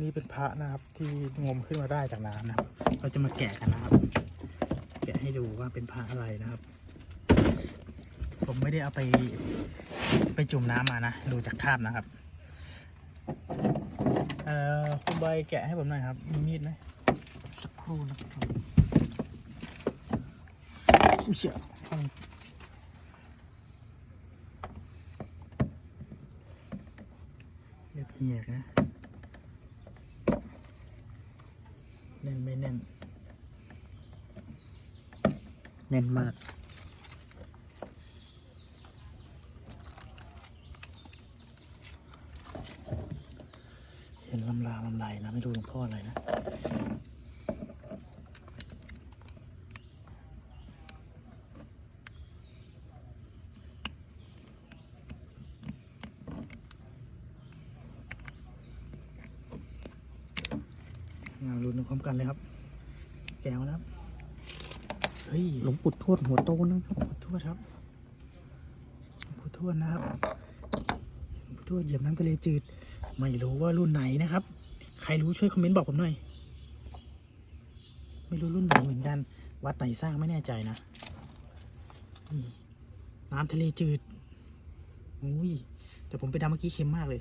นี่เป็นพระนะครับ ที่งมขึ้นมาได้จากน้ำนะครับ เราจะมาแกะกันนะครับ แกะให้ดูว่าเป็นพระอะไรนะครับ ผมไม่ได้เอาไปไปจุ่มน้ำมานะ ดูจากคาบนะครับ เอ่อคุณใบแกะให้ผมหน่อยครับ มีมีดไหมสักครู่นะครับอุ้ยเชี่ยฟังเรียบเหียกนะ แน่นไม่แน่น แน่นมาก เห็นลำลาลำไรนะ ไม่รู้หลวงพ่ออะไรนะานรุนพร้อมกันเลยครับ แก้วแล้วครับ เฮ้ยหลวงปู่ทวดหัวโตนะครับหลวงปู่ทวดครับหลวงปู่ทวดนะครับหลวงปู่ทวดเหยียบน้ำทะเลจืด ไม่รู้ว่ารุ่นไหนนะครับ ใครรู้ช่วยคอมเมนต์บอกผมหน่อย ไม่รู้รุ่นไหนเหมือนกัน วัดไหนสร้างไม่แน่ใจนะนี่น้ำทะเลจืดอุ้ยแต่ผมไปดำเมื่อกี้เค็มมากเลย